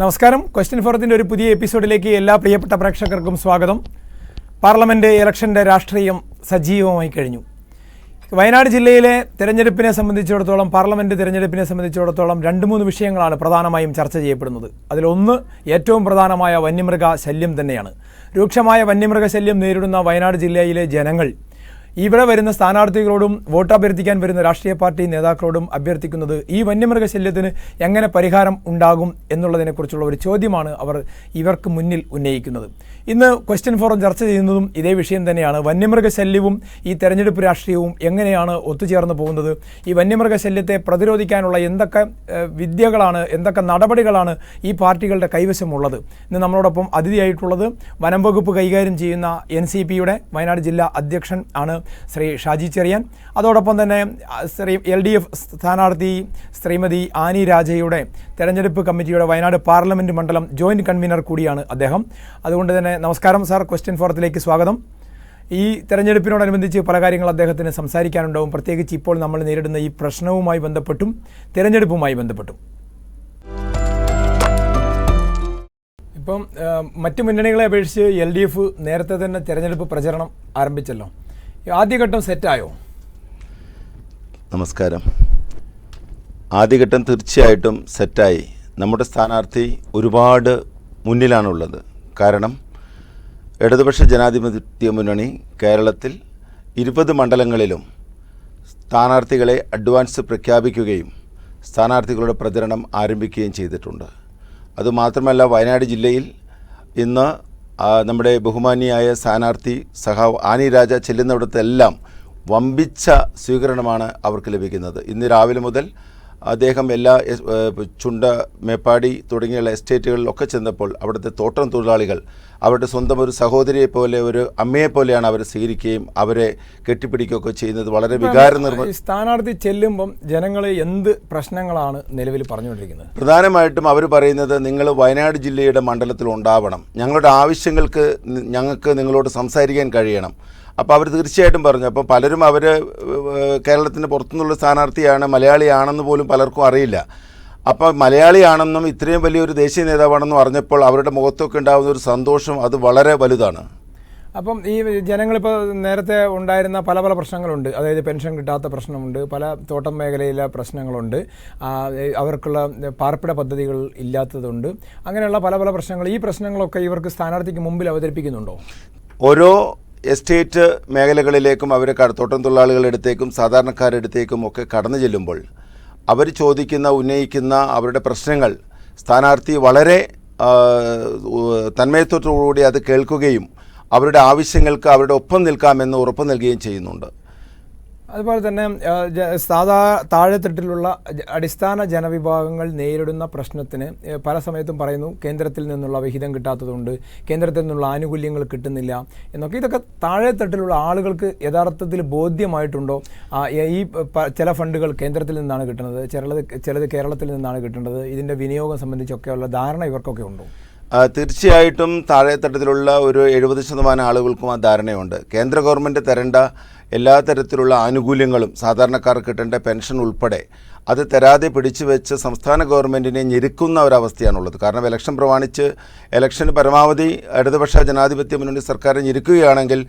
നമസ്കാരം. ക്വസ്റ്റ്യൻ ഫോറത്തിന്റെ ഒരു പുതിയ എപ്പിസോഡിലേക്ക് എല്ലാ പ്രിയപ്പെട്ട പ്രേക്ഷകർക്കും സ്വാഗതം. പാർലമെന്റ് ഇലക്ഷന്റെ രാഷ്ട്രീയം സജീവമായി കഴിഞ്ഞു. വയനാട് ജില്ലയിലെ തിരഞ്ഞെടുപ്പിനെ സംബന്ധിച്ചിടത്തോളം പാർലമെന്റ് തിരഞ്ഞെടുപ്പിനെ സംബന്ധിച്ചിടത്തോളം രണ്ട് മൂന്ന് വിഷയങ്ങളാണ് പ്രധാനമായും ചർച്ച ചെയ്യപ്പെടുന്നത്. അതിലൊന്ന് ഏറ്റവും പ്രധാനമായ വന്യമൃഗ ശല്യം തന്നെയാണ്. രൂക്ഷമായ വന്യമൃഗ ശല്യം നേരിടുന്ന വയനാട് ജില്ലയിലെ ജനങ്ങൾ ഇവിടെ വരുന്ന സ്ഥാനാർത്ഥികളോടും വോട്ട് അഭ്യർത്ഥിക്കാൻ വരുന്ന രാഷ്ട്രീയ പാർട്ടി നേതാക്കളോടും അഭ്യർത്ഥിക്കുന്നത് ഈ വന്യമൃഗ ശല്യത്തിന് എങ്ങനെ പരിഹാരം ഉണ്ടാകും എന്നുള്ളതിനെക്കുറിച്ചുള്ള ഒരു ചോദ്യമാണ് അവർ ഇവർക്ക് മുന്നിൽ ഉന്നയിക്കുന്നത്. ഇന്ന് ക്വസ്റ്റ്യൻ ഫോറം ചർച്ച ചെയ്യുന്നതും ഇതേ വിഷയം തന്നെയാണ്. വന്യമൃഗ ശല്യവും ഈ തെരഞ്ഞെടുപ്പ് രാഷ്ട്രീയവും എങ്ങനെയാണ് ഒത്തുചേർന്ന് പോകുന്നത്? ഈ വന്യമൃഗ ശല്യത്തെ പ്രതിരോധിക്കാനുള്ള എന്തൊക്കെ വിദ്യകളാണ് എന്തൊക്കെ നടപടികളാണ് ഈ പാർട്ടികളുടെ കൈവശമുള്ളത്? ഇന്ന് നമ്മളോടൊപ്പം അതിഥിയായിട്ടുള്ളത് വനം വകുപ്പ് കൈകാര്യം ചെയ്യുന്ന എൻ സി പിയുടെ വയനാട് ജില്ലാ അധ്യക്ഷൻ ആണ് ശ്രീ ഷാജി ചെറിയാൻ. അതോടൊപ്പം തന്നെ ശ്രീ എൽ ഡി എഫ് സ്ഥാനാർത്ഥി ശ്രീമതി ആനി രാജയുടെ തെരഞ്ഞെടുപ്പ് കമ്മിറ്റിയുടെ വയനാട് പാർലമെന്റ് മണ്ഡലം ജോയിന്റ് കൺവീനർ കൂടിയാണ് അദ്ദേഹം. അതുകൊണ്ട് തന്നെ നമസ്കാരം സാർ. ക്വസ്റ്റ്യൻ ഫോറത്തിലേക്ക് സ്വാഗതം. ഈ തെരഞ്ഞെടുപ്പിനോടനുബന്ധിച്ച് പല കാര്യങ്ങൾ അദ്ദേഹത്തിന് സംസാരിക്കാനുണ്ടാവും. പ്രത്യേകിച്ച് ഇപ്പോൾ നമ്മൾ നേരിടുന്ന ഈ പ്രശ്നവുമായി ബന്ധപ്പെട്ടും തെരഞ്ഞെടുപ്പുമായി ബന്ധപ്പെട്ടും. ഇപ്പം മറ്റു മുന്നണികളെ അപേക്ഷിച്ച് എൽ ഡി എഫ് നേരത്തെ തന്നെ തെരഞ്ഞെടുപ്പ് പ്രചരണം ആരംഭിച്ചല്ലോ. ആദ്യഘട്ടം സെറ്റായോ നമസ്കാരം. ആദ്യഘട്ടം തീർച്ചയായിട്ടും സെറ്റായി നമ്മുടെ സ്ഥാനാർത്ഥി ഒരുപാട് മുന്നിലാണുള്ളത്. കാരണം ഇടതുപക്ഷ ജനാധിപത്യ മുന്നണി കേരളത്തിൽ ഇരുപത് മണ്ഡലങ്ങളിലും സ്ഥാനാർത്ഥികളെ അഡ്വാൻസ് പ്രഖ്യാപിക്കുകയും സ്ഥാനാർത്ഥികളുടെ പ്രചരണം ആരംഭിക്കുകയും ചെയ്തിട്ടുണ്ട്. അതുമാത്രമല്ല വയനാട് ജില്ലയിൽ ഇന്ന് നമ്മുടെ ബഹുമാനിയായ സ്ഥാനാർത്ഥി സഹാവ് ആനി രാജ ചെല്ലുന്നിടത്തെല്ലാം വമ്പിച്ച സ്വീകരണമാണ് അവർക്ക് ലഭിക്കുന്നത്. ഇന്ന് രാവിലെ മുതൽ അദ്ദേഹം എല്ലാ ചുണ്ട മേപ്പാടി തുടങ്ങിയുള്ള എസ്റ്റേറ്റുകളിലൊക്കെ ചെന്നപ്പോൾ അവിടുത്തെ തോട്ടം തൊഴിലാളികൾ അവരുടെ സ്വന്തം ഒരു സഹോദരിയെ പോലെ ഒരു അമ്മയെ പോലെയാണ് അവരെ സ്വീകരിക്കുകയും അവരെ കെട്ടിപ്പിടിക്കുകയൊക്കെ ചെയ്യുന്നത്. വളരെ വികാര നിർമ്മ സ്ഥാനാർത്ഥി ചെല്ലുമ്പം ജനങ്ങളെ എന്ത് പ്രശ്നങ്ങളാണ് നിലവിൽ പറഞ്ഞുകൊണ്ടിരിക്കുന്നത്? പ്രധാനമായിട്ടും അവർ പറയുന്നത് നിങ്ങൾ വയനാട് ജില്ലയുടെ മണ്ഡലത്തിൽ ഉണ്ടാവണം ഞങ്ങളുടെ ആവശ്യങ്ങൾക്ക് ഞങ്ങൾക്ക് നിങ്ങളോട് സംസാരിക്കാൻ കഴിയണം. അപ്പോൾ അവർ തീർച്ചയായിട്ടും പറഞ്ഞു. അപ്പോൾ പലരും അവർ കേരളത്തിന് പുറത്തുനിന്നുള്ള സ്ഥാനാർത്ഥിയാണ് മലയാളിയാണെന്ന് പോലും പലർക്കും അറിയില്ല. അപ്പോൾ മലയാളിയാണെന്നും ഇത്രയും വലിയൊരു ദേശീയ നേതാവാണെന്നും അറിഞ്ഞപ്പോൾ അവരുടെ മുഖത്തൊക്കെ ഉണ്ടാകുന്ന ഒരു സന്തോഷം അത് വളരെ വലുതാണ്. അപ്പം ഈ ജനങ്ങളിപ്പോൾ നേരത്തെ ഉണ്ടായിരുന്ന പല പല പ്രശ്നങ്ങളുണ്ട്. അതായത് പെൻഷൻ കിട്ടാത്ത പ്രശ്നമുണ്ട് പല തോട്ടം മേഖലയിലെ പ്രശ്നങ്ങളുണ്ട് അവർക്കുള്ള പാർപ്പിട പദ്ധതികൾ ഇല്ലാത്തതുണ്ട്. അങ്ങനെയുള്ള പല പല പ്രശ്നങ്ങൾ ഈ പ്രശ്നങ്ങളൊക്കെ ഇവർക്ക് സ്ഥാനാർത്ഥിക്ക് മുമ്പിൽ അവതരിപ്പിക്കുന്നുണ്ടോ? ഓരോ എസ്റ്റേറ്റ് മേഖലകളിലേക്കും അവർ തോട്ടം തൊഴിലാളികളുടെ അടുത്തേക്കും സാധാരണക്കാരുടെ അടുത്തേക്കും ഒക്കെ കടന്നു ചെല്ലുമ്പോൾ അവർ ചോദിക്കുന്ന ഉന്നയിക്കുന്ന അവരുടെ പ്രശ്നങ്ങൾ സ്ഥാനാർത്ഥി വളരെ തന്മയത്വത്തോടുകൂടി അത് കേൾക്കുകയും അവരുടെ ആവശ്യങ്ങൾക്ക് അവരുടെ ഒപ്പം നിൽക്കാമെന്ന് ഉറപ്പ് നൽകുകയും ചെയ്യുന്നുണ്ട്. അതുപോലെ തന്നെ സാധാ താഴെത്തട്ടിലുള്ള അടിസ്ഥാന ജനവിഭാഗങ്ങൾ നേരിടുന്ന പ്രശ്നത്തിന് പല സമയത്തും പറയുന്നു കേന്ദ്രത്തിൽ നിന്നുള്ള വിഹിതം കിട്ടാത്തതുകൊണ്ട് കേന്ദ്രത്തിൽ നിന്നുള്ള ആനുകൂല്യങ്ങൾ കിട്ടുന്നില്ല എന്നൊക്കെ. ഇതൊക്കെ താഴെത്തട്ടിലുള്ള ആളുകൾക്ക് യഥാർത്ഥത്തിൽ ബോധ്യമായിട്ടുണ്ടോ? ഈ ചില ഫണ്ടുകൾ കേന്ദ്രത്തിൽ നിന്നാണ് കിട്ടുന്നത് ചിലത് ചിലത് കേരളത്തിൽ നിന്നാണ് കിട്ടുന്നത് ഇതിന്റെ വിനിയോഗം സംബന്ധിച്ചൊക്കെയുള്ള ധാരണ ഇവർക്കൊക്കെ ഉണ്ടോ? തീർച്ചയായിട്ടും താഴെത്തട്ടത്തിലുള്ള ഒരു എഴുപത് ശതമാനം ആളുകൾക്കും ആ ധാരണയുണ്ട്. കേന്ദ്ര ഗവൺമെന്റ് തരേണ്ട എല്ലാ തരത്തിലുള്ള ആനുകൂല്യങ്ങളും സാധാരണക്കാർക്ക് കിട്ടേണ്ട പെൻഷൻ ഉൾപ്പെടെ അത് തരാതെ പിടിച്ചു വെച്ച് സംസ്ഥാന ഗവൺമെന്റിനെ ഞെരുക്കുന്ന ഒരവസ്ഥയാണുള്ളത്. കാരണം ഇലക്ഷൻ പ്രമാണിച്ച് ഇലക്ഷന് പരമാവധി ഇടതുപക്ഷ ജനാധിപത്യ മുന്നണി സർക്കാർ ഞെരുക്കുകയാണെങ്കിൽ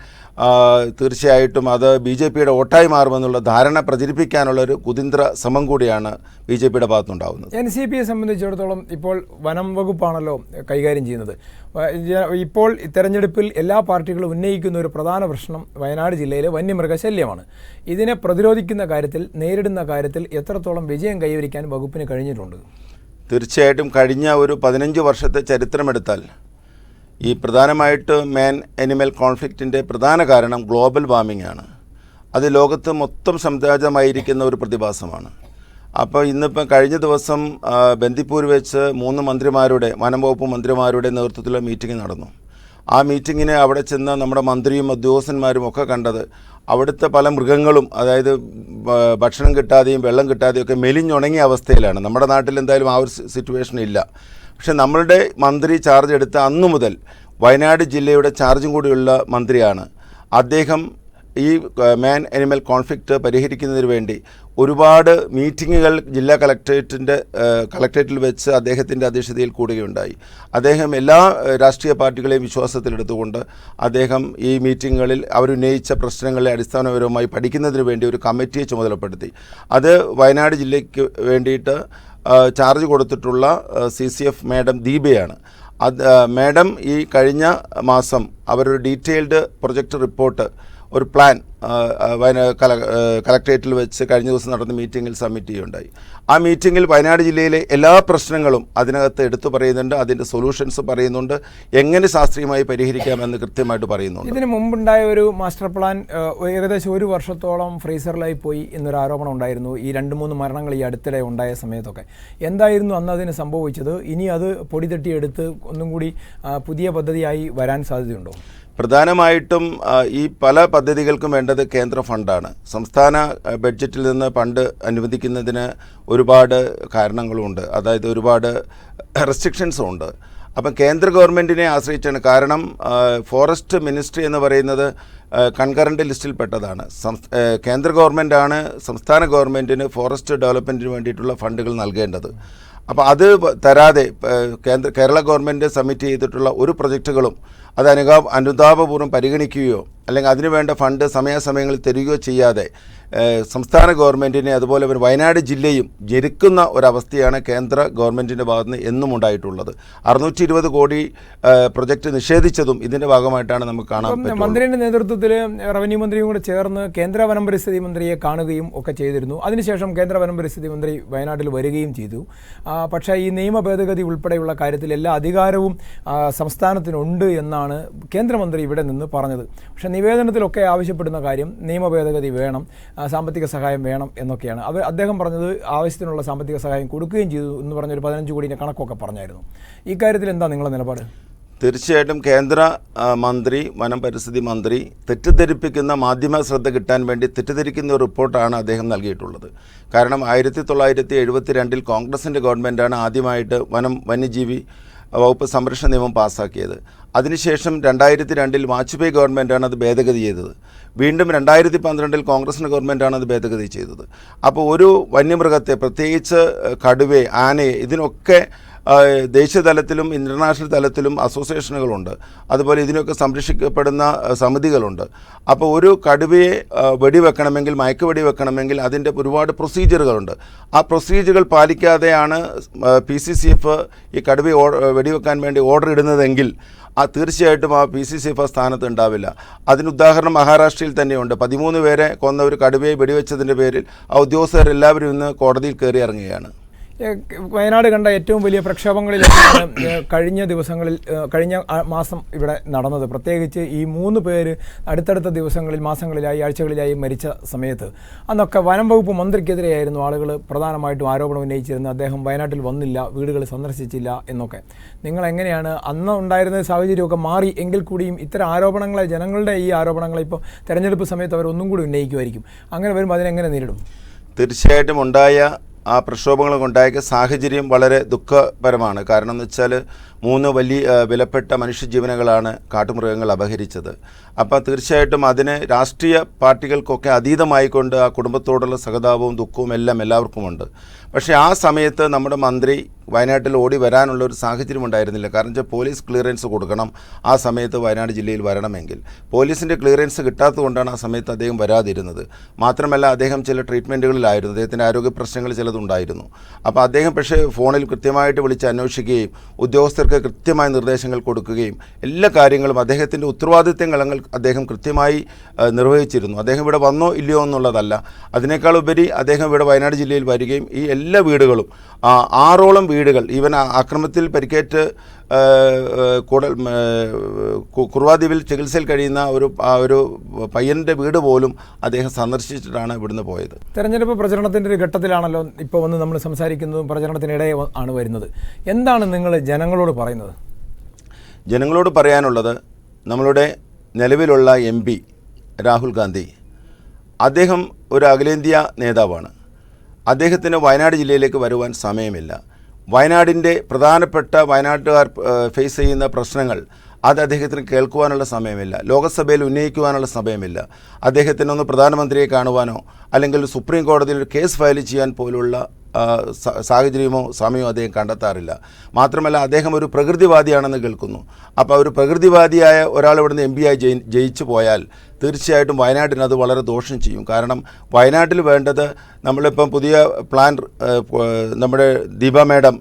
തീർച്ചയായിട്ടും അത് ബി ജെ പിയുടെ വോട്ടായി മാറുമെന്നുള്ള ധാരണ പ്രചരിപ്പിക്കാനുള്ള ഒരു കുതിന്ത്ര ശ്രമം കൂടിയാണ് ബി ജെ പിയുടെ ഭാഗത്തുനിന്നുണ്ടാവുന്നത്. എൻ സി പിയെ സംബന്ധിച്ചിടത്തോളം ഇപ്പോൾ വനം വകുപ്പാണല്ലോ കൈകാര്യം ചെയ്യുന്നത്. ഇപ്പോൾ തെരഞ്ഞെടുപ്പിൽ എല്ലാ പാർട്ടികളും ഉന്നയിക്കുന്ന ഒരു പ്രധാന പ്രശ്നം വയനാട് ജില്ലയിലെ വന്യമൃഗശല്യമാണ്. ഇതിനെ പ്രതിരോധിക്കുന്ന കാര്യത്തിൽ നേരിടുന്ന കാര്യത്തിൽ എത്രത്തോളം വിജയം കൈവരിക്കാൻ വകുപ്പിന് കഴിഞ്ഞിട്ടുണ്ട്? തീർച്ചയായിട്ടും കഴിഞ്ഞ ഒരു പതിനഞ്ച് വർഷത്തെ ചരിത്രമെടുത്താൽ ഈ പ്രധാനമായിട്ട് മാൻ അനിമൽ കോൺഫ്ലിക്റ്റിന്റെ പ്രധാന കാരണം ഗ്ലോബൽ വാർമിംഗ് ആണ്. അത് ലോകത്ത് മൊത്തം സംജാതമായിരിക്കുന്ന ഒരു പ്രതിഭാസമാണ്. അപ്പോൾ ഇന്നിപ്പം കഴിഞ്ഞ ദിവസം ബന്ദിപ്പൂർ വെച്ച് മൂന്ന് മന്ത്രിമാരുടെ വനം വകുപ്പ് മന്ത്രിമാരുടെ നേതൃത്വത്തിലുള്ള മീറ്റിംഗ് നടന്നു. ആ മീറ്റിങ്ങിന് അവിടെ ചെന്ന് നമ്മുടെ മന്ത്രിയും ഉദ്യോഗസ്ഥന്മാരും ഒക്കെ കണ്ടത് അവിടുത്തെ പല മൃഗങ്ങളും അതായത് ഭക്ഷണം കിട്ടാതെയും വെള്ളം കിട്ടാതെയും ഒക്കെ മെലിഞ്ഞുണങ്ങിയ അവസ്ഥയിലാണ്. നമ്മുടെ നാട്ടിൽ എന്തായാലും ആ ഒരു സിറ്റുവേഷൻ ഇല്ല. പക്ഷെ നമ്മളുടെ മന്ത്രി ചാർജ് എടുത്ത അന്നു മുതൽ വയനാട് ജില്ലയുടെ ചാർജും കൂടിയുള്ള മന്ത്രിയാണ്. അദ്ദേഹം ഈ മാൻ അനിമൽ കോൺഫ്ലിക്റ്റ് പരിഹരിക്കുന്നതിന് വേണ്ടി ഒരുപാട് മീറ്റിങ്ങുകൾ ജില്ലാ കളക്ടറേറ്റിന്റെ കളക്ടറേറ്റിൽ വെച്ച് അദ്ദേഹത്തിന്റെ അധ്യക്ഷതയിൽ കൂടുകയുണ്ടായി. അദ്ദേഹം എല്ലാ രാഷ്ട്രീയ പാർട്ടികളെയും വിശ്വാസത്തിലെടുത്തുകൊണ്ട് അദ്ദേഹം ഈ മീറ്റിങ്ങുകളിൽ അവരുന്നയിച്ച പ്രശ്നങ്ങളെ അടിസ്ഥാനപരമായി പഠിക്കുന്നതിന് വേണ്ടി ഒരു കമ്മിറ്റിയെ ചുമതലപ്പെടുത്തി. അത് വയനാട് ജില്ലയ്ക്ക് വേണ്ടിയിട്ട് ചാർജ് കൊടുത്തിട്ടുള്ള സി സി എഫ് മാഡം ദീപയാണ്. അത് മാഡം ഈ കഴിഞ്ഞ മാസം അവരൊരു ഡീറ്റെയിൽഡ് പ്രൊജക്റ്റ് റിപ്പോർട്ട് ഒരു പ്ലാൻ വയന കല കലക്ട്രേറ്റിൽ വെച്ച് കഴിഞ്ഞ ദിവസം നടന്ന മീറ്റിങ്ങിൽ സബ്മിറ്റ് ചെയ്യുകയുണ്ടായി. ആ മീറ്റിങ്ങിൽ വയനാട് ജില്ലയിലെ എല്ലാ പ്രശ്നങ്ങളും അതിനകത്ത് എടുത്തു പറയുന്നുണ്ട് അതിന്റെ സൊല്യൂഷൻസ് പറയുന്നുണ്ട് എങ്ങനെ ശാസ്ത്രീയമായി പരിഹരിക്കാമെന്ന് കൃത്യമായിട്ട് പറയുന്നുണ്ട്. ഇതിന് മുമ്പുണ്ടായ ഒരു മാസ്റ്റർ പ്ലാൻ ഏകദേശം ഒരു വർഷത്തോളം ഫ്രീസറിലായി പോയി എന്നൊരു ആരോപണം ഉണ്ടായിരുന്നു. ഈ രണ്ട് മൂന്ന് മരണങ്ങൾ ഈ അടുത്തിടെ ഉണ്ടായ സമയത്തൊക്കെ. എന്തായിരുന്നു അന്ന് അതിന് സംഭവിച്ചത്? ഇനി അത് പൊടി തട്ടിയെടുത്ത് ഒന്നും കൂടി പുതിയ പദ്ധതിയായി വരാൻ സാധ്യതയുണ്ടോ? പ്രധാനമായിട്ടും ഈ പല പദ്ധതികൾക്കും വേണ്ടത് കേന്ദ്ര ഫണ്ടാണ്. സംസ്ഥാന ബഡ്ജറ്റിൽ നിന്ന് ഫണ്ട് അനുവദിക്കുന്നതിന് ഒരുപാട് കാരണങ്ങളുമുണ്ട് അതായത് ഒരുപാട് റെസ്ട്രിക്ഷൻസും ഉണ്ട്. അപ്പം കേന്ദ്ര ഗവൺമെന്റിനെ ആശ്രയിച്ചാണ്. കാരണം ഫോറസ്റ്റ് മിനിസ്ട്രി എന്ന് പറയുന്നത് കൺകറന്റ് ലിസ്റ്റിൽപ്പെട്ടതാണ്. കേന്ദ്ര ഗവൺമെന്റാണ് സംസ്ഥാന ഗവൺമെന്റിന് ഫോറസ്റ്റ് ഡെവലപ്മെന്റിന് വേണ്ടിയിട്ടുള്ള ഫണ്ടുകൾ നൽകേണ്ടത്. അപ്പോൾ അത് തരാതെ കേന്ദ്ര കേരള ഗവൺമെന്റ് സബ്മിറ്റ് ചെയ്തിട്ടുള്ള ഒരു പ്രൊജക്റ്റുകളും അത് അനുതാ അനുതാപപൂർവം പരിഗണിക്കുകയോ അല്ലെങ്കിൽ അതിനുവേണ്ട ഫണ്ട് സമയാസമയങ്ങളിൽ തരികയോ ചെയ്യാതെ സംസ്ഥാന ഗവൺമെന്റിനെ അതുപോലെ ഒരു വയനാട് ജില്ലയും ജരിക്കുന്ന ഒരവസ്ഥയാണ് കേന്ദ്ര ഗവൺമെന്റിന്റെ ഭാഗത്ത് നിന്ന് എന്നും ഉണ്ടായിട്ടുള്ളത്. അറുന്നൂറ്റി ഇരുപത് കോടി പ്രൊജക്റ്റ് നിഷേധിച്ചതും ഇതിന്റെ ഭാഗമായിട്ടാണ് നമുക്ക് കാണാൻ മന്ത്രിയുടെ നേതൃത്വത്തിൽ റവന്യൂ മന്ത്രിയും കൂടെ ചേർന്ന് കേന്ദ്ര വനം പരിസ്ഥിതി മന്ത്രിയെ കാണുകയും ഒക്കെ ചെയ്തിരുന്നു. അതിനുശേഷം കേന്ദ്ര വനം പരിസ്ഥിതി മന്ത്രി വയനാട്ടിൽ വരികയും ചെയ്തു. പക്ഷേ ഈ നിയമ ഭേദഗതി ഉൾപ്പെടെയുള്ള കാര്യത്തിൽ എല്ലാ അധികാരവും സംസ്ഥാനത്തിനുണ്ട് എന്നാണ് കേന്ദ്രമന്ത്രി ഇവിടെ നിന്ന് പറഞ്ഞത്. പക്ഷേ നിവേദനത്തിലൊക്കെ ആവശ്യപ്പെടുന്ന കാര്യം നിയമ ഭേദഗതി വേണം സാമ്പത്തിക സഹായം വേണം എന്നൊക്കെയാണ്. അവർ അദ്ദേഹം പറഞ്ഞത് ആവശ്യത്തിനുള്ള സാമ്പത്തിക സഹായം കൊടുക്കുകയും ചെയ്തു എന്ന് പറഞ്ഞൊരു പതിനഞ്ച് കോടിയുടെ കണക്കൊക്കെ പറഞ്ഞായിരുന്നു. ഈ കാര്യത്തിൽ എന്താ നിങ്ങളുടെ നിലപാട്? തീർച്ചയായിട്ടും കേന്ദ്ര മന്ത്രി വനം പരിസ്ഥിതി മന്ത്രി തെറ്റിദ്ധരിപ്പിക്കുന്ന മാധ്യമ ശ്രദ്ധ കിട്ടാൻ വേണ്ടി തെറ്റിദ്ധരിക്കുന്ന ഒരു റിപ്പോർട്ടാണ് അദ്ദേഹം നൽകിയിട്ടുള്ളത്. കാരണം ആയിരത്തി തൊള്ളായിരത്തി എഴുപത്തി രണ്ടിൽ കോൺഗ്രസിന്റെ ഗവൺമെന്റാണ് ആദ്യമായിട്ട് വനം വന്യജീവി വകുപ്പ് സംരക്ഷണ നിയമം പാസ്സാക്കിയത് അതിനുശേഷം രണ്ടായിരത്തി രണ്ടിൽ വാജ്പേയി ഗവൺമെന്റാണ് അത് ഭേദഗതി ചെയ്തത്. വീണ്ടും രണ്ടായിരത്തി പന്ത്രണ്ടിൽ കോൺഗ്രസിന്റെ ഗവൺമെന്റാണ് അത് ഭേദഗതി ചെയ്തത്. അപ്പോൾ ഒരു വന്യമൃഗത്തെ പ്രത്യേകിച്ച് കടുവയെ ആനയെ ഇതിനൊക്കെ ദേശീയ തലത്തിലും ഇന്റർനാഷണൽ തലത്തിലും അസോസിയേഷനുകളുണ്ട്. അതുപോലെ ഇതിനൊക്കെ സംരക്ഷിക്കപ്പെടുന്ന സമിതികളുണ്ട്. അപ്പോൾ ഒരു കടുവയെ വെടിവെക്കണമെങ്കിൽ മയക്കുവെടി വെടിവെക്കണമെങ്കിൽ അതിന്റെ ഒരുപാട് പ്രൊസീജിയറുകളുണ്ട്. ആ പ്രൊസീജിയറുകൾ പാലിക്കാതെയാണ് പി സി സി എഫ് ഈ കടുവയെ വെടിവെക്കാൻ വേണ്ടി ഓർഡർ ഇടുന്നതെങ്കിൽ ആ തീർച്ചയായിട്ടും ആ പി സി സി എഫ് ആ സ്ഥാനത്ത് ഉണ്ടാവില്ല. അതിന് ഉദാഹരണം മഹാരാഷ്ട്രയിൽ തന്നെയുണ്ട്. പതിമൂന്ന് പേരെ കൊന്ന ഒരു കടുവയെ വെടിവെച്ചതിന്റെ പേരിൽ ആ ഉദ്യോഗസ്ഥരെല്ലാവരും ഇന്ന് കോടതിയിൽ കയറി ഇറങ്ങുകയാണ്. വയനാട് കണ്ട ഏറ്റവും വലിയ പ്രക്ഷോഭങ്ങളിൽ കഴിഞ്ഞ ദിവസങ്ങളിൽ കഴിഞ്ഞ മാസം ഇവിടെ നടന്നത്. പ്രത്യേകിച്ച് ഈ മൂന്ന് പേര് അടുത്തടുത്ത ദിവസങ്ങളിൽ മാസങ്ങളിലായി ആഴ്ചകളിലായി മരിച്ച സമയത്ത്. അന്നൊക്കെ വനം വകുപ്പ് മന്ത്രിക്കെതിരെയായിരുന്നു ആളുകൾ പ്രധാനമായിട്ടും ആരോപണം ഉന്നയിച്ചിരുന്നത്. അദ്ദേഹം വയനാട്ടിൽ വന്നില്ല വീടുകൾ സന്ദർശിച്ചില്ല എന്നൊക്കെ. നിങ്ങൾ എങ്ങനെയാണ് അന്ന് ഉണ്ടായിരുന്ന സാഹചര്യമൊക്കെ മാറി എങ്കിൽ കൂടിയും ഇത്തരം ആരോപണങ്ങളെ ജനങ്ങളുടെ ഈ ആരോപണങ്ങളെ ഇപ്പോൾ തെരഞ്ഞെടുപ്പ് സമയത്ത് അവർ ഒന്നും കൂടി ഉന്നയിക്കുമായിരിക്കും. അങ്ങനെ വരുമ്പോൾ അതിനെങ്ങനെ നേരിടും? തീർച്ചയായിട്ടും ഉണ്ടായ ആ പ്രക്ഷോഭങ്ങളൊക്കെ ഉണ്ടായ സാഹചര്യം വളരെ ദുഃഖപരമാണ്. കാരണം എന്ന് വെച്ചാൽ മൂന്ന് വലിയ വിലപ്പെട്ട മനുഷ്യജീവനുകളാണ് കാട്ടുമൃഗങ്ങൾ അപഹരിച്ചത്. അപ്പോൾ തീർച്ചയായിട്ടും അതിന് രാഷ്ട്രീയ പാർട്ടികൾക്കൊക്കെ അതീതമായിക്കൊണ്ട് ആ കുടുംബത്തോടുള്ള സഹതാപവും ദുഃഖവും എല്ലാം എല്ലാവർക്കുമുണ്ട്. പക്ഷേ ആ സമയത്ത് നമ്മുടെ മന്ത്രി വയനാട്ടിൽ ഓടി വരാനുള്ള ഒരു സാഹചര്യം ഉണ്ടായിരുന്നില്ല. കാരണം വെച്ചാൽ പോലീസ് ക്ലിയറൻസ് കൊടുക്കണം ആ സമയത്ത് വയനാട് ജില്ലയിൽ വരണമെങ്കിൽ. പോലീസിന്റെ ക്ലിയറൻസ് കിട്ടാത്തതുകൊണ്ടാണ് ആ സമയത്ത് അദ്ദേഹം വരാതിരുന്നത്. മാത്രമല്ല അദ്ദേഹം ചില ട്രീറ്റ്മെന്റുകളിലായിരുന്നു അദ്ദേഹത്തിന്റെ ആരോഗ്യ പ്രശ്നങ്ങൾ ചിലതുണ്ടായിരുന്നു. അപ്പോൾ അദ്ദേഹം പക്ഷേ ഫോണിൽ കൃത്യമായിട്ട് വിളിച്ച് അന്വേഷിക്കുകയും ഉദ്യോഗസ്ഥർക്ക് കൃത്യമായ നിർദ്ദേശങ്ങൾ കൊടുക്കുകയും എല്ലാ കാര്യങ്ങളും അദ്ദേഹത്തിന്റെ ഉത്തരവാദിത്തങ്ങൾ അങ്ങ് അദ്ദേഹം കൃത്യമായി നിർവഹിച്ചിരുന്നു. അദ്ദേഹം ഇവിടെ വന്നോ ഇല്ലയോ എന്നുള്ളതല്ല. അതിനേക്കാൾ ഉപരി അദ്ദേഹം ഇവിടെ വയനാട് ജില്ലയിൽ വരികയും ഈ എല്ലാ വീടുകളും ആറോളം വീടുകൾ ഈവൻ ആക്രമത്തിൽ പരിക്കേറ്റ് കൂടൽ കുറുവാദ്വീപിൽ ചികിത്സയിൽ കഴിയുന്ന ഒരു ആ ഒരു പയ്യന്റെ വീട് പോലും അദ്ദേഹം സന്ദർശിച്ചിട്ടാണ് ഇവിടുന്ന് പോയത്. തെരഞ്ഞെടുപ്പ് പ്രചരണത്തിന്റെ ഒരു ഘട്ടത്തിലാണല്ലോ ഇപ്പോൾ വന്ന് നമ്മൾ സംസാരിക്കുന്നതും പ്രചരണത്തിനിടെ ആണ് വരുന്നത്. എന്താണ് നിങ്ങൾ ജനങ്ങളോട് പറയുന്നത്? ജനങ്ങളോട് പറയാനുള്ളത് നമ്മളുടെ നിലവിലുള്ള എം പി രാഹുൽ ഗാന്ധി. അദ്ദേഹം ഒരു അഖിലേന്ത്യാ നേതാവാണ്. അദ്ദേഹത്തിന് വയനാട് ജില്ലയിലേക്ക് വരുവാൻ സമയമില്ല. വയനാടിന്റെ പ്രധാനപ്പെട്ട വയനാട്ടുകാർ ഫേസ് ചെയ്യുന്ന പ്രശ്നങ്ങൾ അത് അദ്ദേഹത്തിന് കേൾക്കുവാനുള്ള സമയമില്ല. ലോകസഭയിൽ ഉന്നയിക്കുവാനുള്ള സമയമില്ല. അദ്ദേഹത്തിന് ഒന്ന് പ്രധാനമന്ത്രിയെ കാണുവാനോ അല്ലെങ്കിൽ സുപ്രീം കോടതിയിൽ ഒരു കേസ് ഫയൽ ചെയ്യാൻ പോലുള്ള സാഹചര്യമോ സമയമോ അദ്ദേഹം കണ്ടെത്താറില്ല. മാത്രമല്ല അദ്ദേഹം ഒരു പ്രകൃതിവാദിയാണെന്ന് കേൾക്കുന്നു. അപ്പോൾ ഒരു പ്രകൃതിവാദിയായ ഒരാൾ ഇവിടുന്ന് എം പി ആയി ജയി ജയിച്ചു പോയാൽ തീർച്ചയായിട്ടും വയനാട്ടിന് അത് വളരെ ദോഷം ചെയ്യും. കാരണം വയനാട്ടിൽ വേണ്ടത് നമ്മളിപ്പം പുതിയ പ്ലാൻ നമ്മുടെ ദീപ മേഡം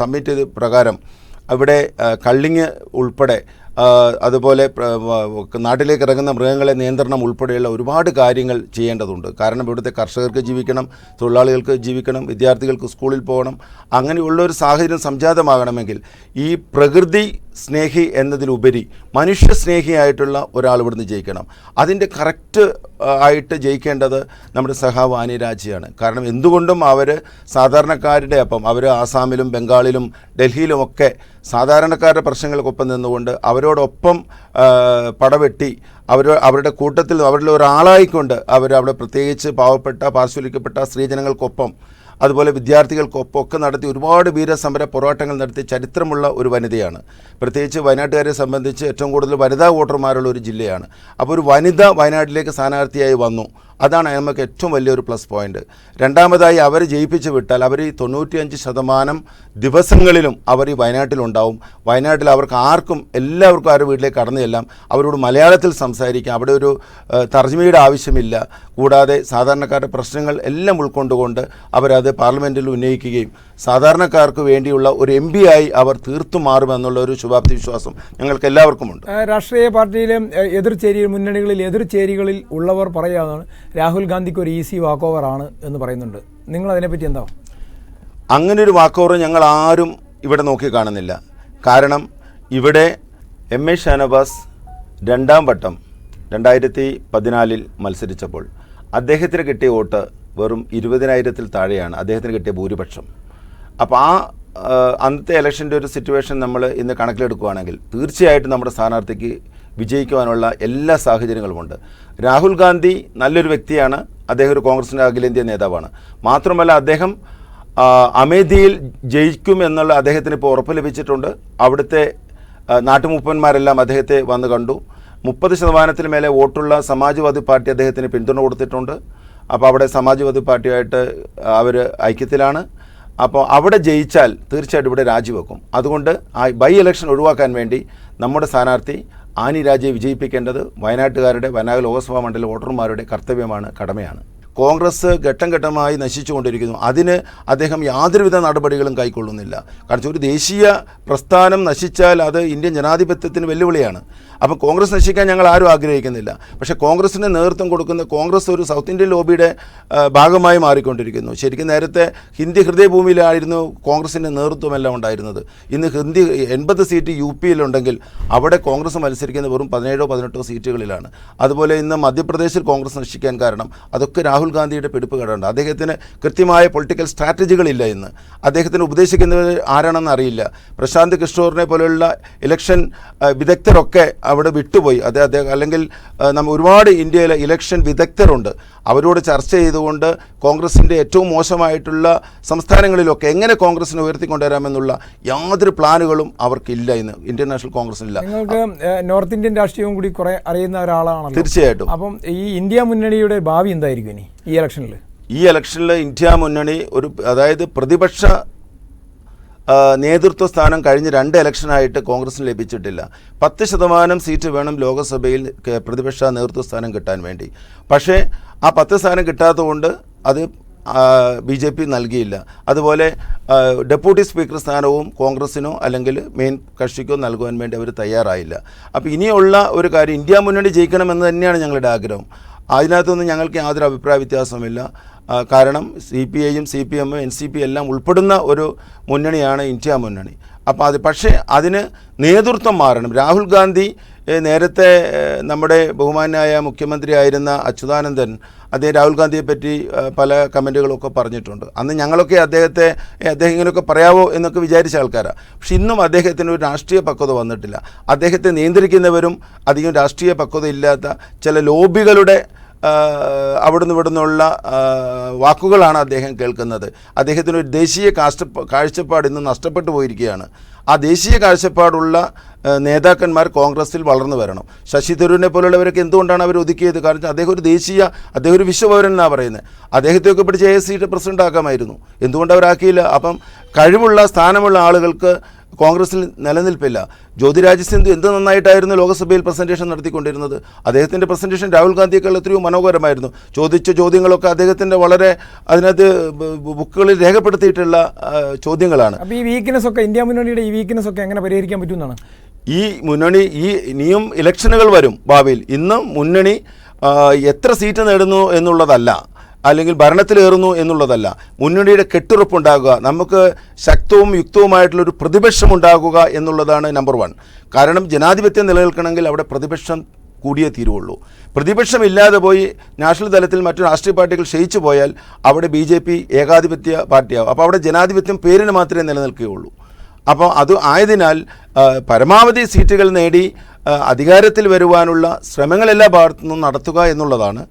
സബ്മിറ്റ് ചെയ്ത പ്രകാരം അവിടെ കള്ളിങ് ഉൾപ്പെടെ അതുപോലെ നാട്ടിലേക്ക് ഇറങ്ങുന്ന മൃഗങ്ങളെ നിയന്ത്രണം ഉൾപ്പെടെയുള്ള ഒരുപാട് കാര്യങ്ങൾ ചെയ്യേണ്ടതുണ്ട്. കാരണം ഇവിടുത്തെ കർഷകർക്ക് ജീവിക്കണം തൊഴിലാളികൾക്ക് ജീവിക്കണം വിദ്യാർത്ഥികൾക്ക് സ്കൂളിൽ പോകണം അങ്ങനെയുള്ള ഒരു സാഹചര്യം സംജാതമാകണമെങ്കിൽ ഈ പ്രകൃതി സ്നേഹി എന്നതിലുപരി മനുഷ്യ സ്നേഹിയായിട്ടുള്ള ഒരാൾ ഇവിടുന്ന് ജയിക്കണം. അതിന്റെ കറക്റ്റ് ആയിട്ട് ജയിക്കേണ്ടത് നമ്മുടെ സഹാവ് ആനിരാജിയാണ് കാരണം എന്തുകൊണ്ടും അവർ സാധാരണക്കാരുടെ അപ്പം അവർ ആസാമിലും ബംഗാളിലും ഡൽഹിയിലുമൊക്കെ സാധാരണക്കാരുടെ പ്രശ്നങ്ങൾക്കൊപ്പം നിന്നുകൊണ്ട് അവരോടൊപ്പം പടവെട്ടി അവർ അവരുടെ കൂട്ടത്തിൽ അവരിൽ ഒരാളായിക്കൊണ്ട് അവർ അവിടെ പ്രത്യേകിച്ച് പാവപ്പെട്ട പാർശ്വലിക്കപ്പെട്ട സ്ത്രീജനങ്ങൾക്കൊപ്പം അതുപോലെ വിദ്യാർത്ഥികൾക്കൊപ്പം ഒക്കെ നടത്തി ഒരുപാട് വീരസമര പോരാട്ടങ്ങൾ നടത്തി ചരിത്രമുള്ള ഒരു വനിതയാണ്. പ്രത്യേകിച്ച് വയനാട്ടുകാരെ സംബന്ധിച്ച് ഏറ്റവും കൂടുതൽ വനിതാ വോട്ടർമാരുള്ള ഒരു ജില്ലയാണ്. അപ്പോൾ ഒരു വനിത വയനാട്ടിലേക്ക് സ്ഥാനാർത്ഥിയായി വന്നു. അതാണ് നമുക്ക് ഏറ്റവും വലിയൊരു പ്ലസ് പോയിന്റ് രണ്ടാമതായി അവർ ജയിപ്പിച്ച് വിട്ടാൽ അവർ ഈ തൊണ്ണൂറ്റിയഞ്ച് ശതമാനം ദിവസങ്ങളിലും അവർ ഈ വയനാട്ടിലുണ്ടാവും. വയനാട്ടിൽ അവർക്ക് ആർക്കും എല്ലാവർക്കും അവരുടെ വീട്ടിലേക്ക് കടന്നു ചെല്ലാം. അവരോട് മലയാളത്തിൽ സംസാരിക്കാം. അവിടെ ഒരു തർജമയുടെ ആവശ്യമില്ല. കൂടാതെ സാധാരണക്കാരുടെ പ്രശ്നങ്ങൾ എല്ലാം ഉൾക്കൊണ്ടുകൊണ്ട് അവരത് പാർലമെന്റിൽ ഉന്നയിക്കുകയും സാധാരണക്കാർക്ക് വേണ്ടിയുള്ള ഒരു എം പി ആയി അവർ തീർത്തു മാറുമെന്നുള്ള ഒരു ശുഭാപ്തി വിശ്വാസം ഞങ്ങൾക്ക് എല്ലാവർക്കുമുണ്ട്. ഉണ്ട് രാഷ്ട്രീയ പാർട്ടിയിലെ എതിർചേരി മുന്നണികളിൽ എതിർചേരികളിൽ ഉള്ളവർ പറയുകയാണ് രാഹുൽ ഗാന്ധിക്ക് ഒരു ഈസി വാക്ക് ഓവർ ആണ് എന്ന് പറയുന്നുണ്ട്. നിങ്ങൾ അതിനെപ്പറ്റി എന്താ? അങ്ങനെ ഒരു ഓവർ ഞങ്ങൾ ആരും ഇവിടെ നോക്കി കാണുന്നില്ല. കാരണം ഇവിടെ എം എ ഷാനവാസ് രണ്ടാം വട്ടം രണ്ടായിരത്തി പതിനാലിൽ മത്സരിച്ചപ്പോൾ അദ്ദേഹത്തിന് കിട്ടിയ വോട്ട് വെറും ഇരുപതിനായിരത്തിൽ താഴെയാണ്. അദ്ദേഹത്തിന് കിട്ടിയ ഭൂരിപക്ഷം. അപ്പോൾ ആ അന്നത്തെ ഇലക്ഷന്റെ ഒരു സിറ്റുവേഷൻ നമ്മൾ ഇന്ന് കണക്കിലെടുക്കുകയാണെങ്കിൽ തീർച്ചയായിട്ടും നമ്മുടെ സ്ഥാനാർത്ഥിക്ക് വിജയിക്കുവാനുള്ള എല്ലാ സാഹചര്യങ്ങളുമുണ്ട്. രാഹുൽ ഗാന്ധി നല്ലൊരു വ്യക്തിയാണ്. അദ്ദേഹം ഒരു കോൺഗ്രസിന്റെ അഖിലേന്ത്യാ നേതാവാണ്. മാത്രമല്ല അദ്ദേഹം അമേധിയിൽ ജയിക്കും എന്നുള്ള അദ്ദേഹത്തിന് ഇപ്പോൾ ഉറപ്പ് ലഭിച്ചിട്ടുണ്ട്. അവിടുത്തെ നാട്ടുമൂപ്പന്മാരെല്ലാം അദ്ദേഹത്തെ വന്ന് കണ്ടു. മുപ്പത് ശതമാനത്തിന് മേലെ വോട്ടുള്ള സമാജ്വാദി പാർട്ടി അദ്ദേഹത്തിന് പിന്തുണ കൊടുത്തിട്ടുണ്ട്. അപ്പോൾ അവിടെ സമാജ്വാദി പാർട്ടിയായിട്ട് അവർ ഐക്യത്തിലാണ്. അപ്പോൾ അവിടെ ജയിച്ചാൽ തീർച്ചയായിട്ടും ഇവിടെ രാജിവെക്കും. അതുകൊണ്ട് ആ ബൈ ഇലക്ഷൻ ഒഴിവാക്കാൻ വേണ്ടി നമ്മുടെ സ്ഥാനാർത്ഥി ആനി രാജയെ വിജയിപ്പിക്കേണ്ടത് വയനാട്ടുകാരുടെ വയനാട് ലോക്സഭാ മണ്ഡല വോട്ടർമാരുടെ കർത്തവ്യമാണ് കടമയാണ്. കോൺഗ്രസ് ഘട്ടം ഘട്ടമായി നശിച്ചുകൊണ്ടിരിക്കുന്നു. അതിന് അദ്ദേഹം യാതൊരുവിധ നടപടികളും കൈക്കൊള്ളുന്നില്ല. കാരണം ഒരു ദേശീയ പ്രസ്ഥാനം നശിച്ചാൽ അത് ഇന്ത്യൻ ജനാധിപത്യത്തിന് വെല്ലുവിളിയാണ്. അപ്പം കോൺഗ്രസ് നശിക്കാൻ ഞങ്ങൾ ആരും ആഗ്രഹിക്കുന്നില്ല. പക്ഷേ കോൺഗ്രസിന് നേതൃത്വം കൊടുക്കുന്ന കോൺഗ്രസ് ഒരു സൗത്ത് ഇന്ത്യൻ ലോബിയുടെ ഭാഗമായി മാറിക്കൊണ്ടിരിക്കുന്നു. ശരിക്കും നേരത്തെ ഹിന്ദി ഹൃദയഭൂമിയിലായിരുന്നു കോൺഗ്രസിന്റെ നേതൃത്വമെല്ലാം ഉണ്ടായിരുന്നത്. ഇന്ന് ഹിന്ദി എൺപത് സീറ്റ് യു പിയിലുണ്ടെങ്കിൽ അവിടെ കോൺഗ്രസ് മത്സരിക്കുന്ന വെറും പതിനേഴോ പതിനെട്ടോ സീറ്റുകളിലാണ്. അതുപോലെ ഇന്ന് മധ്യപ്രദേശിൽ കോൺഗ്രസ് നശിക്കാൻ കാരണം അതൊക്കെ രാഹുൽ ഗാന്ധിയുടെ പിടിപ്പ് കടണ്ട് അദ്ദേഹത്തിന് കൃത്യമായ പൊളിറ്റിക്കൽ സ്ട്രാറ്റജികളില്ല ഇന്ന്. അദ്ദേഹത്തിന് ഉപദേശിക്കുന്നവർ ആരാണെന്ന് അറിയില്ല. പ്രശാന്ത് കിഷോറിനെ പോലെയുള്ള ഇലക്ഷൻ വിദഗ്ധരൊക്കെ അവിടെ വിട്ടുപോയി. അത് അദ്ദേഹം അല്ലെങ്കിൽ നമ്മൾ നമ്മ ഒരുപാട് ഇന്ത്യയിലെ ഇലക്ഷൻ വിദഗ്ധരുണ്ട്. അവരോട് ചർച്ച ചെയ്തുകൊണ്ട് കോൺഗ്രസിന്റെ ഏറ്റവും മോശമായിട്ടുള്ള സംസ്ഥാനങ്ങളിലൊക്കെ എങ്ങനെ കോൺഗ്രസിനെ ഉയർത്തിക്കൊണ്ടുവരാമെന്നുള്ള യാതൊരു പ്ലാനുകളും അവർക്കില്ല ഇന്ന്. ഇന്ത്യൻ നാഷണൽ കോൺഗ്രസിനില്ല. നിങ്ങൾക്ക് നോർത്ത് ഇന്ത്യൻ രാഷ്ട്രീയവും കൂടി കുറെ അറിയുന്ന ഒരാളാണ് തീർച്ചയായിട്ടും. അപ്പം ഈ ഇന്ത്യ മുന്നണിയുടെ ഭാവി എന്തായിരിക്കും ഇനി? ഈ ഇലക്ഷനിൽ ഈ ഇലക്ഷനിൽ ഇന്ത്യ മുന്നണി ഒരു അതായത് പ്രതിപക്ഷ നേതൃത്വ സ്ഥാനം കഴിഞ്ഞ രണ്ട് ഇലക്ഷനായിട്ട് കോൺഗ്രസിന് ലഭിച്ചിട്ടില്ല. പത്ത് ശതമാനം സീറ്റ് വേണം ലോകസഭയിൽ പ്രതിപക്ഷ നേതൃത്വ സ്ഥാനം കിട്ടാൻ വേണ്ടി. പക്ഷേ ആ പത്ത് സ്ഥാനം കിട്ടാത്തതുകൊണ്ട് അത് ബി ജെ പി നൽകിയില്ല. അതുപോലെ ഡെപ്യൂട്ടി സ്പീക്കർ സ്ഥാനവും കോൺഗ്രസിനോ അല്ലെങ്കിൽ മെയിൻ കക്ഷിക്കോ നൽകുവാൻ വേണ്ടി അവർ തയ്യാറായില്ല. അപ്പോൾ ഇനിയുള്ള ഒരു കാര്യം ഇന്ത്യ മുന്നണി ജയിക്കണമെന്ന് തന്നെയാണ് ഞങ്ങളുടെ ആഗ്രഹം. അതിനകത്തൊന്നും ഞങ്ങൾക്ക് യാതൊരു അഭിപ്രായ വ്യത്യാസമില്ല കാരണം സി പി ഐയും സി പി എമ്മും എൻ സി പി എല്ലാം ഉൾപ്പെടുന്ന ഒരു മുന്നണിയാണ് ഇന്ത്യ മുന്നണി. അപ്പോൾ അത് പക്ഷേ അതിന് നേതൃത്വം മാറണം. രാഹുൽ ഗാന്ധി നേരത്തെ നമ്മുടെ ബഹുമാനായ മുഖ്യമന്ത്രിയായിരുന്ന അച്യുതാനന്ദൻ അദ്ദേഹം രാഹുൽ ഗാന്ധിയെ പറ്റി പല കമന്റുകളൊക്കെ പറഞ്ഞിട്ടുണ്ട്. അന്ന് ഞങ്ങളൊക്കെ അദ്ദേഹത്തെ അദ്ദേഹം ഇങ്ങനെയൊക്കെ പറയാവോ എന്നൊക്കെ വിചാരിച്ച ആൾക്കാരാണ് പക്ഷെ ഇന്നും അദ്ദേഹത്തിന് ഒരു രാഷ്ട്രീയ പക്വത വന്നിട്ടില്ല. അദ്ദേഹത്തെ നിയന്ത്രിക്കുന്നവരും അധികം രാഷ്ട്രീയ പക്വത ഇല്ലാത്ത ചില ലോബികളുടെ അവിടുന്ന് ഇവിടുന്നുള്ള വാക്കുകളാണ് അദ്ദേഹം കേൾക്കുന്നത്. അദ്ദേഹത്തിന് ഒരു ദേശീയ കാഴ്ച കാഴ്ചപ്പാട് ഇന്ന് നഷ്ടപ്പെട്ടു പോയിരിക്കുകയാണ്. ആ ദേശീയ കാഴ്ചപ്പാടുള്ള നേതാക്കന്മാർ കോൺഗ്രസിൽ വളർന്നു വരണം. ശശി തരൂരിനെ പോലുള്ളവരൊക്കെ എന്തുകൊണ്ടാണ് അവർ ഒതുക്കിയത്? കാരണം അദ്ദേഹം ഒരു ദേശീയ അദ്ദേഹം ഒരു വിശ്വപൗരൻ എന്നാണ് പറയുന്നത് അദ്ദേഹത്തെയൊക്കെ പിടിച്ച് എ എസ് സിയുടെ പ്രസിഡന്റ് ആക്കാമായിരുന്നു എന്തുകൊണ്ട് അവരാക്കിയില്ല? അപ്പം കഴിവുള്ള സ്ഥാനമുള്ള ആളുകൾക്ക് കോൺഗ്രസിൽ നിലനിൽപ്പില്ല. ജ്യോതിരാജ് സിന്ധു എന്ത് നന്നായിട്ടായിരുന്നു ലോക്സഭയിൽ പ്രസന്റേഷൻ നടത്തിക്കൊണ്ടിരുന്നത്? അദ്ദേഹത്തിന്റെ പ്രസന്റേഷൻ രാഹുൽ ഗാന്ധിയേക്കാൾ എത്രയോ മനോഹരമായിരുന്നു. ചോദിച്ച ചോദ്യങ്ങളൊക്കെ അദ്ദേഹത്തിന്റെ വളരെ അതിനകത്ത് ബുക്കുകളിൽ രേഖപ്പെടുത്തിയിട്ടുള്ള ചോദ്യങ്ങളാണ്. അപ്പോൾ ഈ വീക്ക്നെസ് ഒക്കെ ഇന്ത്യ മുന്നണിയുടെ ഈ വീക്ക്നെസ് ഒക്കെ എങ്ങനെ പരിഹരിക്കാൻ പറ്റുമെന്നാണ്? ഈ മുന്നണി ഈ ഇനിയും ഇലക്ഷനുകൾ വരും ഭാവിയിൽ. ഇന്നും മുന്നണി എത്ര സീറ്റ് നേടുന്നു എന്നുള്ളതല്ല. അല്ലെങ്കിൽ ഭരണത്തിലേറുന്നു എന്നുള്ളതല്ല. മുന്നണിയുടെ കെട്ടുറപ്പുണ്ടാകുക നമുക്ക് ശക്തവും യുക്തവുമായിട്ടുള്ളൊരു പ്രതിപക്ഷം ഉണ്ടാകുക എന്നുള്ളതാണ് നമ്പർ വൺ കാരണം ജനാധിപത്യം നിലനിൽക്കണമെങ്കിൽ അവിടെ പ്രതിപക്ഷം കൂടിയേ തീരുവുള്ളൂ. പ്രതിപക്ഷം ഇല്ലാതെ പോയി നാഷണൽ തലത്തിൽ മറ്റു രാഷ്ട്രീയ പാർട്ടികൾ ക്ഷയിച്ചു പോയാൽ അവിടെ ബി ജെ പി ഏകാധിപത്യ പാർട്ടിയാവും. അപ്പോൾ അവിടെ ജനാധിപത്യം പേരിന് മാത്രമേ നിലനിൽക്കുകയുള്ളൂ. അപ്പോൾ അത് ആയതിനാൽ പരമാവധി സീറ്റുകൾ നേടി അധികാരത്തിൽ വരുവാനുള്ള ശ്രമങ്ങൾ എല്ലാ ഭാഗത്തു നിന്നും നടത്തുക എന്നുള്ളതാണ്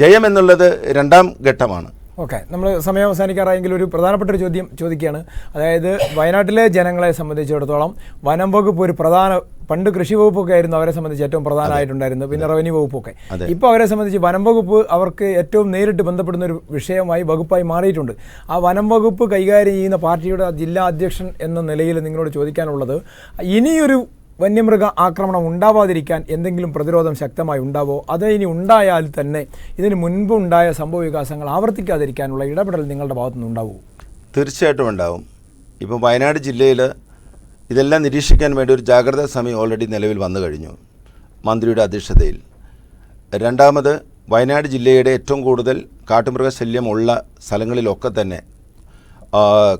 ജയം എന്നുള്ളത് രണ്ടാം ഘട്ടമാണ്. ഓക്കെ നമ്മൾ സമയം അവസാനിക്കാറായെങ്കിൽ ഒരു പ്രധാനപ്പെട്ട ഒരു ചോദ്യം ചോദിക്കുകയാണ്. അതായത് വയനാട്ടിലെ ജനങ്ങളെ സംബന്ധിച്ചിടത്തോളം വനം വകുപ്പ് ഒരു പ്രധാന പണ്ട് കൃഷി വകുപ്പൊക്കെ ആയിരുന്നു അവരെ സംബന്ധിച്ച് ഏറ്റവും പ്രധാനമായിട്ടുണ്ടായിരുന്നത് പിന്നെ റവന്യൂ വകുപ്പൊക്കെ. ഇപ്പൊ ഇപ്പോൾ അവരെ സംബന്ധിച്ച് വനം വകുപ്പ് അവർക്ക് ഏറ്റവും നേരിട്ട് ബന്ധപ്പെടുന്ന ഒരു വിഷയമായി വകുപ്പായി മാറിയിട്ടുണ്ട്. ആ വനം വകുപ്പ് കൈകാര്യം ചെയ്യുന്ന പാർട്ടിയുടെ ജില്ലാ അധ്യക്ഷൻ എന്ന നിലയിൽ നിങ്ങളോട് ചോദിക്കാനുള്ളത് ഇനിയൊരു വന്യമൃഗ ആക്രമണം ഉണ്ടാവാതിരിക്കാൻ എന്തെങ്കിലും പ്രതിരോധം ശക്തമായി ഉണ്ടാവോ? അത് ഇനി ഉണ്ടായാൽ തന്നെ ഇതിന് മുൻപ് ഉണ്ടായ സംഭവ വികാസങ്ങൾ ആവർത്തിക്കാതിരിക്കാനുള്ള ഇടപെടൽ നിങ്ങളുടെ ഭാഗത്തുനിന്ന് ഉണ്ടാവുമോ തീർച്ചയായിട്ടും ഉണ്ടാവും. ഇപ്പോൾ വയനാട് ജില്ലയിൽ ഇതെല്ലാം നിരീക്ഷിക്കാൻ വേണ്ടി ഒരു ജാഗ്രതാ സമയം ഓൾറെഡി നിലവിൽ വന്നു കഴിഞ്ഞു മന്ത്രിയുടെ അധ്യക്ഷതയിൽ. രണ്ടാമത് വയനാട് ജില്ലയുടെ ഏറ്റവും കൂടുതൽ കാട്ടുമൃഗശല്യമുള്ള സ്ഥലങ്ങളിലൊക്കെ തന്നെ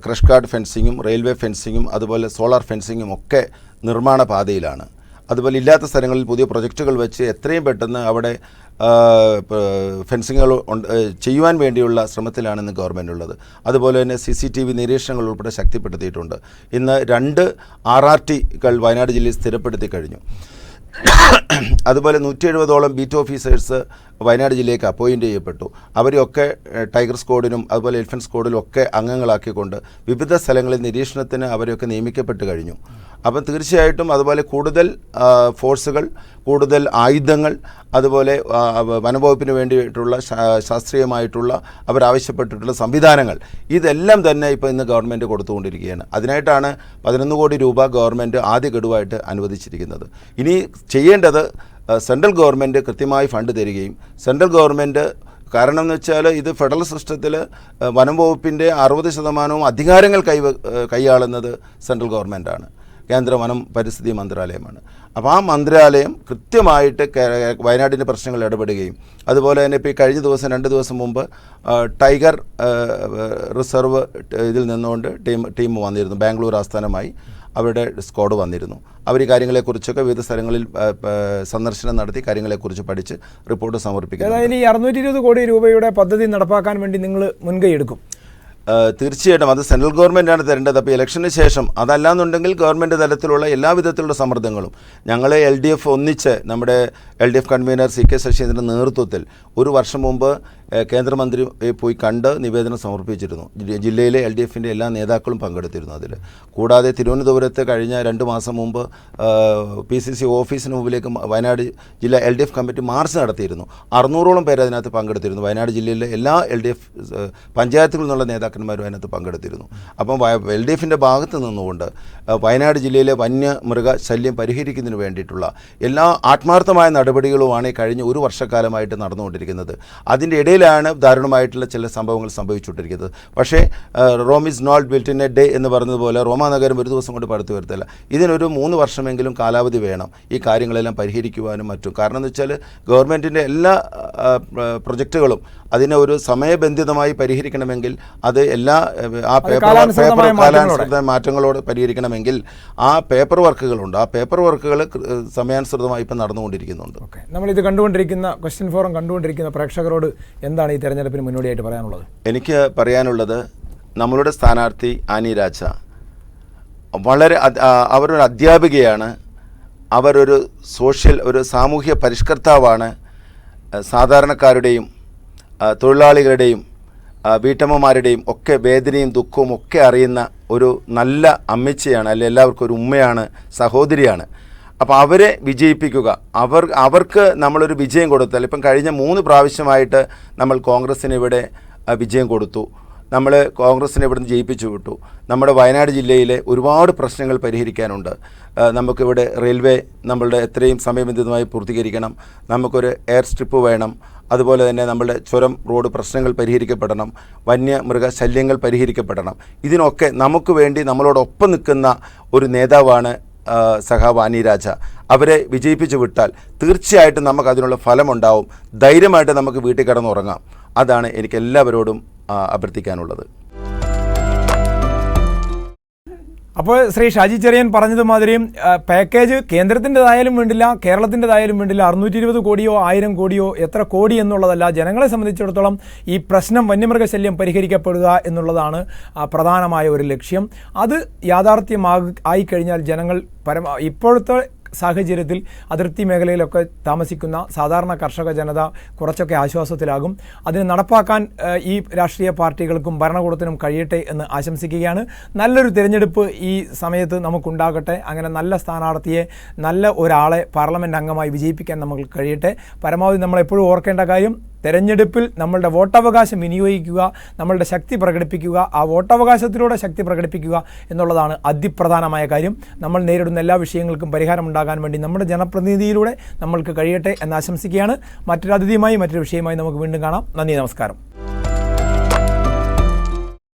ക്രഷ് കാർഡ് ഫെൻസിങ്ങും റെയിൽവേ ഫെൻസിങ്ങും അതുപോലെ സോളാർ ഫെൻസിങ്ങും ഒക്കെ നിർമ്മാണ പാതയിലാണ്. അതുപോലെ ഇല്ലാത്ത സ്ഥലങ്ങളിൽ പുതിയ പ്രൊജക്റ്റുകൾ വെച്ച് എത്രയും പെട്ടെന്ന് അവിടെ ഫെൻസിങ്ങുകൾ ചെയ്യുവാൻ വേണ്ടിയുള്ള ശ്രമത്തിലാണ് ഇന്ന് ഗവൺമെന്റ് ഉള്ളത് അതുപോലെ തന്നെ സി സി ടി വി നിരീക്ഷണങ്ങൾ ഉൾപ്പെടെ ശക്തിപ്പെടുത്തിയിട്ടുണ്ട്. ഇന്ന് രണ്ട് ആർ ആർ ടികൾ വയനാട് ജില്ലയിൽ സ്ഥിരപ്പെടുത്തി കഴിഞ്ഞു. അതുപോലെ നൂറ്റി എഴുപതോളം ബീറ്റ് ഓഫീസേഴ്സ് വയനാട് ജില്ലയ്ക്ക് അപ്പോയിന്റ് ചെയ്യപ്പെട്ടു. അവരെയൊക്കെ ടൈഗർ സ്ക്വാഡിനും അതുപോലെ എലിഫന്റ് സ്ക്വാഡിലും ഒക്കെ അംഗങ്ങളാക്കിക്കൊണ്ട് വിവിധ സ്ഥലങ്ങളിൽ നിരീക്ഷണത്തിന് അവരെയൊക്കെ നിയമിക്കപ്പെട്ട് കഴിഞ്ഞു. അപ്പം തീർച്ചയായിട്ടും അതുപോലെ കൂടുതൽ ഫോഴ്സുകൾ കൂടുതൽ ആയുധങ്ങൾ അതുപോലെ വനംവകുപ്പിന് വേണ്ടിയിട്ടുള്ള ശാസ്ത്രീയമായിട്ടുള്ള അവരാവശ്യപ്പെട്ടിട്ടുള്ള സംവിധാനങ്ങൾ ഇതെല്ലാം തന്നെ ഇപ്പോൾ ഇന്ന് ഗവൺമെന്റ് കൊടുത്തുകൊണ്ടിരിക്കുകയാണ്. അതിനായിട്ടാണ് പതിനൊന്ന് കോടി രൂപ ഗവൺമെന്റ് ആദ്യ ഗഡുവായിട്ട് അനുവദിച്ചിരിക്കുന്നത്. ഇനി ചെയ്യേണ്ടത് സെൻട്രൽ ഗവൺമെന്റ് കൃത്യമായി ഫണ്ട് തരികയും സെൻട്രൽ ഗവൺമെന്റ് കാരണം എന്ന് വെച്ചാൽ ഇത് ഫെഡറൽ സിസ്റ്റത്തിൽ വനം വകുപ്പിന്റെ അറുപത് ശതമാനവും അധികാരങ്ങൾ കൈ കൈയാളുന്നത് സെൻട്രൽ ഗവൺമെന്റാണ്. കേന്ദ്ര വനം പരിസ്ഥിതി മന്ത്രാലയമാണ്. അപ്പോൾ ആ മന്ത്രാലയം കൃത്യമായിട്ട് വയനാടിന്റെ പ്രശ്നങ്ങൾ ഇടപെടുകയും അതുപോലെ തന്നെ ഇപ്പോൾ ഈ കഴിഞ്ഞ ദിവസം രണ്ട് ദിവസം മുമ്പ് ടൈഗർ റിസർവ് ഇതിൽ നിന്നുകൊണ്ട് ടീം ടീം വന്നിരുന്നു ബാംഗ്ലൂർ ആസ്ഥാനമായി. അവരുടെ സ്ക്വാഡ് വന്നിരുന്നു. അവർ കാര്യങ്ങളെക്കുറിച്ചൊക്കെ വിവിധ സ്ഥലങ്ങളിൽ സന്ദർശനം നടത്തി കാര്യങ്ങളെക്കുറിച്ച് പഠിച്ച് റിപ്പോർട്ട് സമർപ്പിക്കുന്നു അതായത് ഈ അറുന്നൂറ്റി ഇരുപത് കോടി രൂപയുടെ പദ്ധതി നടപ്പാക്കാൻ വേണ്ടി നിങ്ങൾ മുൻകൈ എടുക്കും. തീർച്ചയായിട്ടും അത് സെൻട്രൽ ഗവൺമെന്റാണ് തരേണ്ടത്. അപ്പോൾ ഇലക്ഷന് ശേഷം അതല്ലാന്നുണ്ടെങ്കിൽ ഗവൺമെന്റ് തലത്തിലുള്ള എല്ലാ വിധത്തിലുള്ള സമ്മർദ്ദങ്ങളും ഞങ്ങൾ എൽ ഡി എഫ് ഒന്നിച്ച് നമ്മുടെ L D F convener C K ശശീന്ദ്രന്റെ നേതൃത്വത്തിൽ ഒരു വർഷം മുമ്പ് കേന്ദ്രമന്ത്രി പോയി കണ്ട് നിവേദനം സമർപ്പിച്ചിരുന്നു. ജില്ലയിലെ എൽ ഡി എഫിന്റെ എല്ലാ നേതാക്കളും പങ്കെടുത്തിരുന്നു അതിൽ. കൂടാതെ തിരുവനന്തപുരത്ത് കഴിഞ്ഞ രണ്ട് മാസം മുമ്പ് പി സി സി ഓഫീസിന് മുമ്പിലേക്ക് വയനാട് ജില്ലാ L D F committee march നടത്തിയിരുന്നു. അറുന്നൂറോളം പേര് അതിനകത്ത് പങ്കെടുത്തിരുന്നു. വയനാട് ജില്ലയിലെ എല്ലാ എൽ ഡി എഫ് പഞ്ചായത്തുകളിൽ നിന്നുള്ള നേതാക്കന്മാരും അതിനകത്ത് പങ്കെടുത്തിരുന്നു. അപ്പം എൽ ഡി എഫിന്റെ ഭാഗത്ത് നിന്നുകൊണ്ട് വയനാട് ജില്ലയിലെ വന്യമൃഗ ശല്യം പരിഹരിക്കുന്നതിന് വേണ്ടിയിട്ടുള്ള എല്ലാ ആത്മാർത്ഥമായ നടപടികളുമാണ് കഴിഞ്ഞ ഒരു വർഷക്കാലമായിട്ട് നടന്നുകൊണ്ടിരിക്കുന്നത്. അതിന്റെ ഇടയിലാണ് ദാരുണമായിട്ടുള്ള ചില സംഭവങ്ങൾ സംഭവിച്ചുകൊണ്ടിരിക്കുന്നത്. പക്ഷേ Rome is not built in a day എന്ന് പറഞ്ഞതുപോലെ റോമാ നഗരം ഒരു ദിവസം കൊണ്ട് പടുത്തു വരുത്തില്ല ഇതിനൊരു മൂന്ന് വർഷമെങ്കിലും കാലാവധി വേണം ഈ കാര്യങ്ങളെല്ലാം പരിഹരിക്കുവാനും മറ്റും. കാരണം എന്ന് വെച്ചാൽ ഗവൺമെന്റിന്റെ എല്ലാ പ്രൊജക്റ്റുകളും അതിനെ ഒരു സമയബന്ധിതമായി പരിഹരിക്കണമെങ്കിൽ അത് എല്ലാ ആ പേപ്പർ പേപ്പർ കാലാനുസൃത മാറ്റങ്ങളോട് പരിഹരിക്കണമെങ്കിൽ ആ പേപ്പർ വർക്കുകളുണ്ട്. ആ പേപ്പർ വർക്കുകൾ സമയാനുസൃതമായി ഇപ്പം നടന്നുകൊണ്ടിരിക്കുന്നുണ്ട്. ഓക്കെ. നമ്മളിത് കണ്ടുകൊണ്ടിരിക്കുന്ന ക്വസ്റ്റ്യൻ ഫോറം കണ്ടുകൊണ്ടിരിക്കുന്ന പ്രേക്ഷകരോട് എന്താണ് ഈ തെരഞ്ഞെടുപ്പിന് മുന്നോടിയായിട്ട് പറയാനുള്ളത്? എനിക്ക് പറയാനുള്ളത് നമ്മളുടെ സ്ഥാനാർത്ഥി ആനി രാജ. വളരെ അവരൊരു അധ്യാപികയാണ്. അവരൊരു സോഷ്യൽ ഒരു സാമൂഹ്യ പരിഷ്കർത്താവാണ്. സാധാരണക്കാരുടെയും തൊഴിലാളികളുടെയും വീട്ടമ്മമാരുടെയും ഒക്കെ വേദനയും ദുഃഖവും ഒക്കെ അറിയുന്ന ഒരു നല്ല അമ്മച്ചയാണ് അല്ലെ എല്ലാവർക്കും ഒരു ഉമ്മയാണ് സഹോദരിയാണ്. അപ്പോൾ അവരെ വിജയിപ്പിക്കുക. അവർ അവർക്ക് നമ്മളൊരു വിജയം കൊടുത്താൽ ഇപ്പം കഴിഞ്ഞ മൂന്ന് പ്രാവശ്യമായിട്ട് നമ്മൾ കോൺഗ്രസ്സിന് ഇവിടെ വിജയം കൊടുത്തു. നമ്മൾ കോൺഗ്രസിനെ ഇവിടുന്ന് ജയിപ്പിച്ചു വിട്ടു. നമ്മുടെ വയനാട് ജില്ലയിലെ ഒരുപാട് പ്രശ്നങ്ങൾ പരിഹരിക്കാനുണ്ട്. നമുക്കിവിടെ റെയിൽവേ നമ്മളുടെ എത്രയും സമയബന്ധിതമായി പൂർത്തീകരിക്കണം. നമുക്കൊരു എയർ സ്ട്രിപ്പ് വേണം. അതുപോലെ തന്നെ നമ്മുടെ ചുരം റോഡ് പ്രശ്നങ്ങൾ പരിഹരിക്കപ്പെടണം വന്യമൃഗ ശല്യങ്ങൾ പരിഹരിക്കപ്പെടണം. ഇതിനൊക്കെ നമുക്ക് വേണ്ടി നമ്മളോടൊപ്പം നിൽക്കുന്ന ഒരു നേതാവാണ് സഖാവ് അനി രാജ. അവരെ വിജയിപ്പിച്ചു വിട്ടാൽ തീർച്ചയായിട്ടും നമുക്ക് അതിനുള്ള ഫലമുണ്ടാവും. ധൈര്യമായിട്ട് നമുക്ക് വീട്ടിൽ കിടന്നുറങ്ങാം. അതാണ് എനിക്ക് എല്ലാവരോടും അഭ്യർത്ഥിക്കാനുള്ളത്. അപ്പോൾ ശ്രീ ഷാജി ചെറിയൻ പറഞ്ഞതുമാതിരി പാക്കേജ് കേന്ദ്രത്തിന്റെതായാലും വേണ്ടില്ല കേരളത്തിന്റെതായാലും വേണ്ടില്ല അറുന്നൂറ്റി ഇരുപത് കോടിയോ ആയിരം കോടിയോ എത്ര കോടി എന്നുള്ളതല്ല ജനങ്ങളെ സംബന്ധിച്ചിടത്തോളം ഈ പ്രശ്നം വന്യമൃഗശല്യം പരിഹരിക്കപ്പെടുക എന്നുള്ളതാണ് പ്രധാനമായ ഒരു ലക്ഷ്യം. അത് യാഥാർത്ഥ്യമാകി ആയിക്കഴിഞ്ഞാൽ ജനങ്ങൾ പരമ ഇപ്പോഴത്തെ സാഹചര്യത്തിൽ അതിർത്തി മേഖലയിലൊക്കെ താമസിക്കുന്ന സാധാരണ കർഷക ജനത കുറച്ചൊക്കെ ആശ്വാസത്തിലാകും. അതിന് നടപ്പാക്കാൻ ഈ രാഷ്ട്രീയ പാർട്ടികൾക്കും ഭരണകൂടത്തിനും കഴിയട്ടെ എന്ന് ആശംസിക്കുകയാണ്. നല്ലൊരു തിരഞ്ഞെടുപ്പ് ഈ സമയത്ത് നമുക്കുണ്ടാകട്ടെ. അങ്ങനെ നല്ല സ്ഥാനാർത്ഥിയെ നല്ല ഒരാളെ പാർലമെന്റ് അംഗമായി വിജയിപ്പിക്കാൻ നമുക്ക് കഴിയട്ടെ. പരമാവധി നമ്മൾ എപ്പോഴും ഓർക്കേണ്ട കാര്യം തെരഞ്ഞെടുപ്പിൽ നമ്മളുടെ വോട്ടവകാശം വിനിയോഗിക്കുക നമ്മളുടെ ശക്തി പ്രകടിപ്പിക്കുക ആ വോട്ടവകാശത്തിലൂടെ ശക്തി പ്രകടിപ്പിക്കുക എന്നുള്ളതാണ് അതിപ്രധാനമായ കാര്യം. നമ്മൾ നേരിടുന്ന എല്ലാ വിഷയങ്ങൾക്കും പരിഹാരം ഉണ്ടാകാൻ വേണ്ടി നമ്മുടെ ജനപ്രതിനിധിയിലൂടെ നമ്മൾക്ക് കഴിയട്ടെ എന്ന് ആശംസിക്കുകയാണ്. മറ്റൊരു അതിഥിയുമായി മറ്റൊരു വിഷയമായി നമുക്ക് വീണ്ടും കാണാം. നന്ദി നമസ്കാരം.